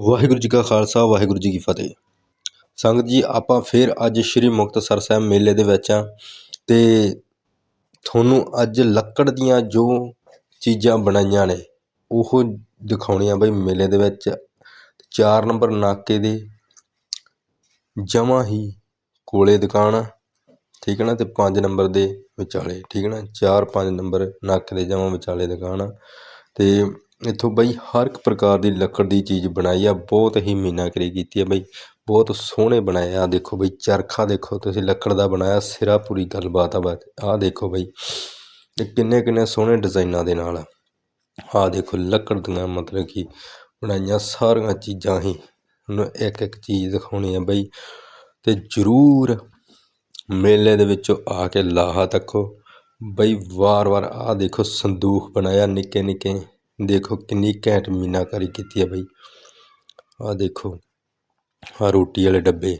ਵਾਹਿਗੁਰੂ ਜੀ ਕਾ ਖਾਲਸਾ, ਵਾਹਿਗੁਰੂ ਜੀ ਕੀ ਫਤਿਹ। ਸੰਗਤ ਜੀ, ਆਪਾਂ ਫਿਰ ਅੱਜ ਸ਼੍ਰੀ ਮੁਕਤਸਰ ਸਾਹਿਬ ਮੇਲੇ ਦੇ ਵਿੱਚ ਆ ਤੇ ਤੁਹਾਨੂੰ ਅੱਜ ਲੱਕੜ ਦੀਆਂ ਜੋ ਚੀਜ਼ਾਂ ਬਣਾਈਆਂ ਨੇ, ਉਹ ਦਿਖਾਉਣੀਆਂ ਬਈ ਮੇਲੇ ਦੇ ਵਿੱਚ। 4 ਨੰਬਰ ਨਾਕੇ ਦੇ ਜਮਾਂ ਹੀ ਕੋਲੇ ਦੁਕਾਨ ਆ ਠੀਕ ਹੈ ਨਾ, ਤੇ 5 ਨੰਬਰ ਦੇ ਵਿਚਾਲੇ, ਠੀਕ ਹੈ ਨਾ 4 5 ਨੰਬਰ ਨਾਕੇ ਦੇ ਜਮਾਂ ਵਿਚਾਲੇ ਦੁਕਾਨ। ਆ ਤੇ ਇੱਥੋਂ ਬਈ ਹਰ ਇੱਕ ਪ੍ਰਕਾਰ ਦੀ ਲੱਕੜ ਦੀ ਚੀਜ਼ ਬਣਾਈ ਆ, ਬਹੁਤ ਹੀ ਮੀਨਾਕਰੀ ਕੀਤੀ ਆ ਬਈ, ਬਹੁਤ ਸੋਹਣੇ ਬਣਾਏ ਆ। ਦੇਖੋ ਬਈ, ਚਰਖਾ ਦੇਖੋ ਤੁਸੀਂ, ਲੱਕੜ ਦਾ ਬਣਾਇਆ, ਸਿਰਾ ਪੂਰੀ ਗੱਲਬਾਤ ਆ ਬਸ ਆਹ ਦੇਖੋ ਬਈ ਤੇ ਕਿੰਨੇ ਕਿੰਨੇ ਸੋਹਣੇ ਡਿਜ਼ਾਈਨਾਂ ਦੇ ਨਾਲ ਆਹ ਦੇਖੋ ਲੱਕੜ ਦੀਆਂ ਮਤਲਬ ਕਿ ਬਣਾਈਆਂ ਸਾਰੀਆਂ ਚੀਜ਼ਾਂ ਹੀ। ਤੁਹਾਨੂੰ ਇੱਕ ਇੱਕ ਚੀਜ਼ ਦਿਖਾਉਣੀ ਆ ਬਈ, ਤੇ ਜ਼ਰੂਰ ਮੇਲੇ ਦੇ ਵਿੱਚੋਂ ਆ ਕੇ ਲਾਹਾ ਤੱਕੋ। ਬਈ ਵਾਰ-ਵਾਰ ਆਹ ਦੇਖੋ, ਸੰਦੂਖ ਬਣਾਇਆ, ਨਿੱਕੇ ਨਿੱਕੇ ਦੇਖੋ ਕਿੰਨੀ ਘੈਂਟ ਮੀਨਾਕਾਰੀ ਕੀਤੀ ਹੈ ਬਈ। ਆਹ ਦੇਖੋ, ਆਹ ਰੋਟੀ ਵਾਲੇ ਡੱਬੇ।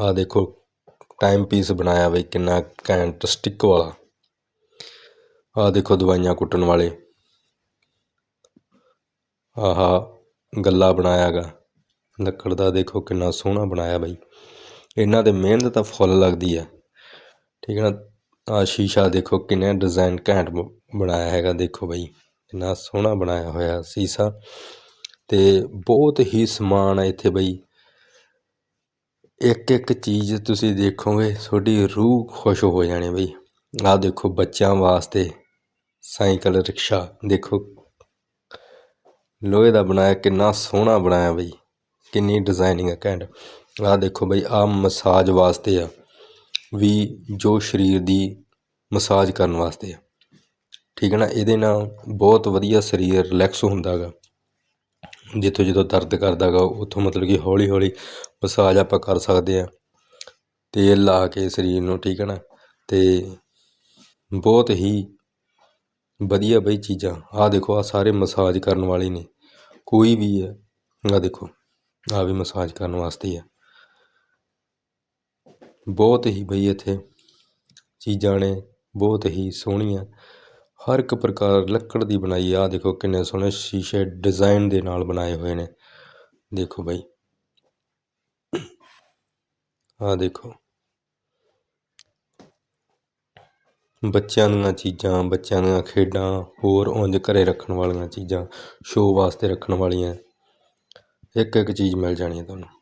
ਆਹ ਦੇਖੋ ਟਾਈਮ ਪੀਸ ਬਣਾਇਆ ਬਈ ਕਿੰਨਾ ਘੈਂਟ ਸਟਿੱਕ ਵਾਲਾ। ਆਹ ਦੇਖੋ ਦਵਾਈਆਂ ਕੁੱਟਣ ਵਾਲੇ। ਆਹ ਗੱਲਾ ਬਣਾਇਆਗਾ ਲੱਕੜ ਦਾ ਦੇਖੋ ਕਿੰਨਾ ਸੋਹਣਾ ਬਣਾਇਆ ਬਈ। ਇਹਨਾਂ ਤੇ ਮਿਹਨਤ ਤਾਂ ਫੁੱਲ ਲੱਗਦੀ ਆ। ਠੀਕ ਹੈ ਨਾ? ਆ ਸ਼ੀਸ਼ਾ ਦੇਖੋ ਕਿੰਨੇ ਡਿਜ਼ਾਈਨ ਘੈਂਟ ਬ- ਬਣਾਇਆ ਹੈਗਾ ਦੇਖੋ ਬਈ। ਕਿੰਨਾ ਸੋਹਣਾ ਬਣਾਇਆ ਹੋਇਆ ਸੀਸਾ ਅਤੇ ਬਹੁਤ ਹੀ ਸਮਾਨ ਆ ਇੱਥੇ ਬਈ। ਇੱਕ ਇੱਕ ਚੀਜ਼ ਤੁਸੀਂ ਦੇਖੋਗੇ, ਤੁਹਾਡੀ ਰੂਹ ਖੁਸ਼ ਹੋ ਜਾਣੀ ਬਈ। ਆਹ ਦੇਖੋ ਬੱਚਿਆਂ ਵਾਸਤੇ ਸਾਈਕਲ, ਰਿਕਸ਼ਾ, ਦੇਖੋ। ਲੋਹੇ ਦਾ ਬਣਾਇਆ, ਕਿੰਨਾ ਸੋਹਣਾ ਬਣਾਇਆ ਬਈ। ਕਿੰਨੀ ਡਿਜ਼ਾਈਨਿੰਗ ਹੈ ਘੈਂਟ। ਆਹ ਦੇਖੋ ਬਈ, ਆਹ ਮਸਾਜ ਵਾਸਤੇ ਆ। ਵੀ ਜੋ ਸਰੀਰ ਦੀ ਮਸਾਜ ਕਰਨ ਵਾਸਤੇ ਆ। ਠੀਕ ਹੈ ਨਾ, ਇਹਦੇ ਨਾਲ ਬਹੁਤ ਵਧੀਆ ਸਰੀਰ ਰਿਲੈਕਸ ਹੁੰਦਾ ਗਾ ਜਿੱਥੋਂ ਜਦੋਂ ਦਰਦ ਕਰਦਾ ਗਾ ਉੱਥੋਂ ਮਤਲਬ ਕਿ ਹੌਲੀ ਹੌਲੀ ਮਸਾਜ ਆਪਾਂ ਕਰ ਸਕਦੇ ਹਾਂ। ਤੇਲ ਲਾ ਕੇ ਸਰੀਰ ਨੂੰ, ਠੀਕ ਹੈ ਨਾ ਅਤੇ ਬਹੁਤ ਹੀ ਵਧੀਆ ਬਈ ਚੀਜ਼ਾਂ। ਆਹ ਦੇਖੋ ਆ ਸਾਰੇ ਮਸਾਜ ਕਰਨ ਵਾਲੇ ਨੇ। ਕੋਈ ਵੀ ਹੈ, ਆਹ ਦੇਖੋ ਆ ਵੀ ਮਸਾਜ ਕਰਨ ਵਾਸਤੇ ਆ ਬਹੁਤ ਹੀ ਬਈ ਇੱਥੇ ਚੀਜ਼ਾਂ ਨੇ, ਬਹੁਤ ਹੀ ਸੋਹਣੀਆਂ। ਹਰ ਇੱਕ ਪ੍ਰਕਾਰ ਲੱਕੜ ਦੀ ਬਣਾਈ ਆ। ਦੇਖੋ ਕਿੰਨੇ ਸੋਹਣੇ ਸ਼ੀਸ਼ੇ ਡਿਜ਼ਾਇਨ ਦੇ ਨਾਲ ਬਣਾਏ ਹੋਏ ਨੇ। ਦੇਖੋ ਬਈ। ਆ ਦੇਖੋ। ਬੱਚਿਆਂ ਦੀਆਂ ਚੀਜ਼ਾਂ, ਬੱਚਿਆਂ ਦੀਆਂ ਖੇਡਾਂ, ਹੋਰ ਉਂਝ ਘਰੇ ਰੱਖਣ ਵਾਲੀਆਂ ਚੀਜ਼ਾਂ ਸ਼ੋਅ ਵਾਸਤੇ ਰੱਖਣ ਵਾਲੀਆਂ। ਇੱਕ ਇੱਕ ਚੀਜ਼ ਮਿਲ ਜਾਣੀ ਹੈ ਤੁਹਾਨੂੰ।